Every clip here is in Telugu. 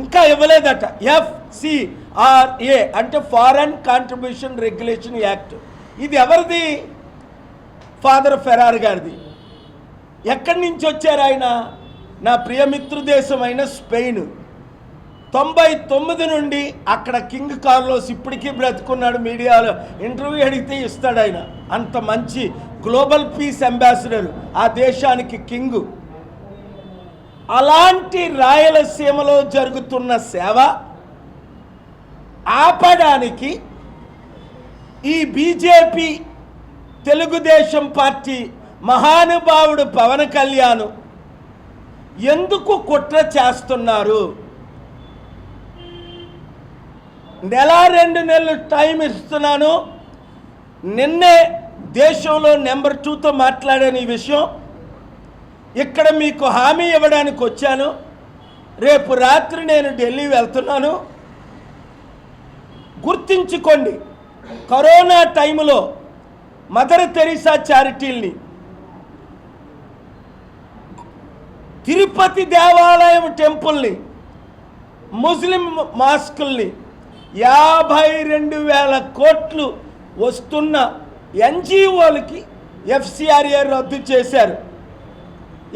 ఇంకా ఇవ్వలేదట. ఎఫ్సిఆర్ఏ అంటే ఫారెన్ కాంట్రిబ్యూషన్ రెగ్యులేషన్ యాక్ట్ ఇది ఎవరిది? ఫాదర్ ఫెరార్ గారిది. ఎక్కడి నుంచి వచ్చారు ఆయన? నా ప్రియమిత్రు దేశమైన స్పెయిన్. తొంభై తొమ్మిది నుండి అక్కడ కింగ్ కార్లోస్ ఇప్పటికీ బ్రతుకున్నాడు మీడియాలో. ఇంటర్వ్యూ అడిగితే ఇస్తాడు ఆయన. అంత మంచి గ్లోబల్ పీస్ అంబాసిడర్. ఆ దేశానికి కింగు. అలాంటి రాయలసీమలో జరుగుతున్న సేవ ఆపడానికి ఈ బీజేపీ తెలుగుదేశం పార్టీ మహానుభావుడు పవన్ కళ్యాణ్ ఎందుకు కుట్ర చేస్తున్నారు? నెల రెండు నెలలు టైం ఇస్తున్నాను. నిన్నే దేశంలో నెంబర్ టూతో మాట్లాడాను ఈ విషయం. ఇక్కడ మీకు హామీ ఇవ్వడానికి వచ్చాను. రేపు రాత్రి నేను ఢిల్లీ వెళ్తున్నాను. గుర్తించుకోండి కరోనా టైంలో మదర్ తెరీసా చారిటీల్ని తిరుపతి దేవాలయం టెంపుల్ని ముస్లిం మాస్కుల్ని యాభై రెండు వేల కోట్లు వస్తున్న ఎన్జిఓలకి ఎఫ్సిఆర్ఏ రద్దు చేశారు.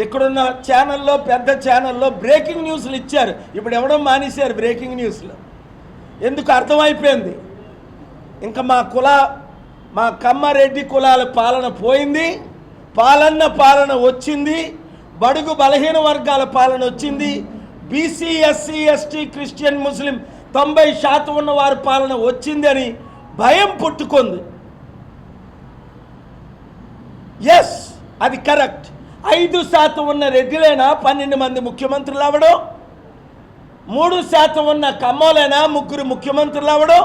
ఇక్కడున్న ఛానల్లో పెద్ద ఛానల్లో బ్రేకింగ్ న్యూస్లు ఇచ్చారు. ఇప్పుడు ఎవడో మానేశారు బ్రేకింగ్ న్యూస్లు. ఎందుకు అర్థమైపోయింది? ఇంకా మా కుల మా కమ్మారెడ్డి కులాల పాలన పోయింది. పాలన్న పాలన వచ్చింది. బడుగు బలహీన వర్గాల పాలన వచ్చింది. BC SC ST Christian Muslim తొంభై శాతం ఉన్న వారి పాలన వచ్చిందని భయం పుట్టుకుంది. ఎస్ అది కరెక్ట్. ఐదు శాతం ఉన్న రెడ్డిలైనా పన్నెండు మంది ముఖ్యమంత్రులు అవ్వడం మూడు శాతం ఉన్న కమ్మోలైనా ముగ్గురు ముఖ్యమంత్రులు అవ్వడం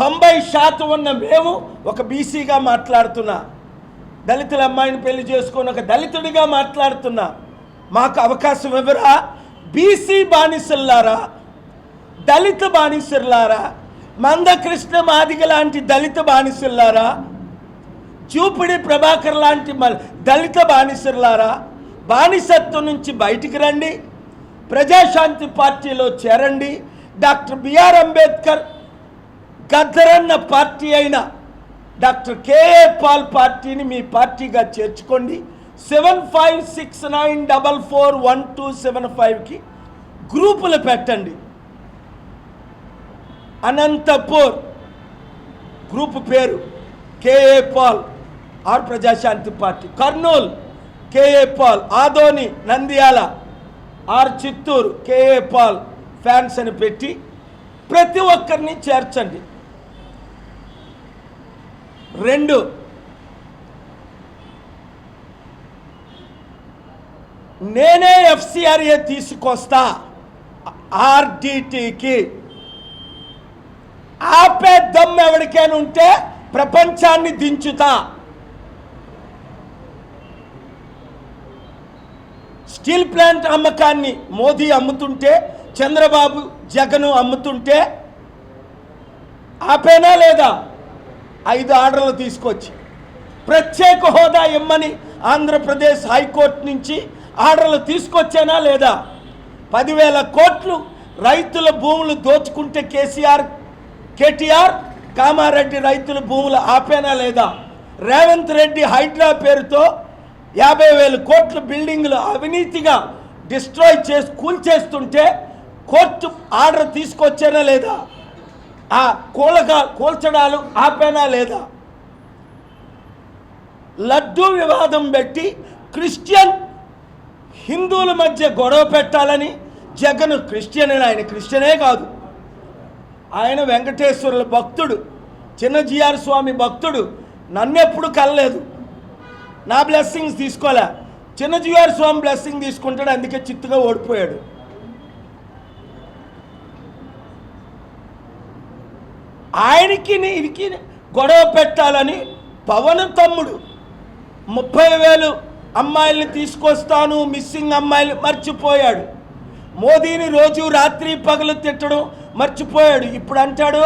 తొంభై శాతం ఉన్న మేము ఒక బీసీగా మాట్లాడుతున్నా దళితుల అమ్మాయిని పెళ్ళి చేసుకొని ఒక దళితుడిగా మాట్లాడుతున్నా. మాకు అవకాశం ఇవ్వరా బీసీ బానిసల్లారా? దళిత బానిసల్లారా? మందకృష్ణ మాదిగ లాంటి దళిత బానిసల్లారా? చూపిడి ప్రభాకర్ లాంటి దళిత బానిసరులారా బానిసత్వం నుంచి బయటికి రండి ప్రజాశాంతి పార్టీలో చేరండి. డాక్టర్ బిఆర్ అంబేద్కర్ గద్దరన్న పార్టీ అయిన డాక్టర్ కేఏ పాల్ పార్టీని మీ పార్టీగా చేర్చుకోండి. Seven five six nine double four one two seven ఫైవ్కి గ్రూపులు పెట్టండి. అనంతపూర్ గ్రూప్ పేరు K A Paul or Prajashanti party. Kurnool K A Paul Adoni Nandyal or Chittoor K A Paul fans అని పెట్టి ప్రతి ఒక్కరిని చేర్చండి. రెండు నేనే ఎఫ్సిఆర్ఏ తీసుకొస్తా ఆర్డిటికి. ఆపే దమ్ ఎవరికైనా ఉంటే ప్రపంచాన్ని దించుతా. స్టీల్ ప్లాంట్ అమ్మకాన్ని మోదీ అమ్ముతుంటే చంద్రబాబు జగన్ అమ్ముతుంటే ఆపేనా లేదా? ఐదు ఆర్డర్లు తీసుకొచ్చి ప్రత్యేక హోదా ఇమ్మని ఆంధ్రప్రదేశ్ హైకోర్టు నుంచి ఆర్డర్లు తీసుకొచ్చానా లేదా? పదివేల కోట్లు రైతుల భూములు దోచుకుంటే కేసీఆర్ కేటీఆర్ కామారెడ్డి రైతుల భూములు ఆపేనా లేదా? రేవంత్ రెడ్డి హైడ్రా పేరుతో యాభై వేల కోట్ల బిల్డింగ్లు అవినీతిగా డిస్ట్రాయ్ చేసి కూల్చేస్తుంటే కోర్టు ఆర్డర్ తీసుకొచ్చానా లేదా? ఆ కూలగా కూల్చడాలు ఆపేనా లేదా? లడ్డూ వివాదం పెట్టి క్రిస్టియన్ హిందువుల మధ్య గొడవ పెట్టాలని జగన్ క్రిస్టియన్ ఆయన క్రిస్టియనే కాదు. ఆయన వెంకటేశ్వరుల భక్తుడు చిన్న జిఆర్ స్వామి భక్తుడు నన్నెప్పుడు కలలేదు. నా బ్లెస్సింగ్స్ తీసుకోలే చిన్నజీవారి స్వామి బ్లెస్సింగ్ తీసుకుంటాడు అందుకే చిత్తుగా ఓడిపోయాడు. ఆయనకి ఇదికి గొడవ పెట్టాలని పవన్ తమ్ముడు ముప్పై వేలు అమ్మాయిల్ని తీసుకొస్తాను మిస్సింగ్ అమ్మాయిలు మర్చిపోయాడు. మోదీని రోజు రాత్రి పగలు తిట్టడం మర్చిపోయాడు. ఇప్పుడు అంటాడు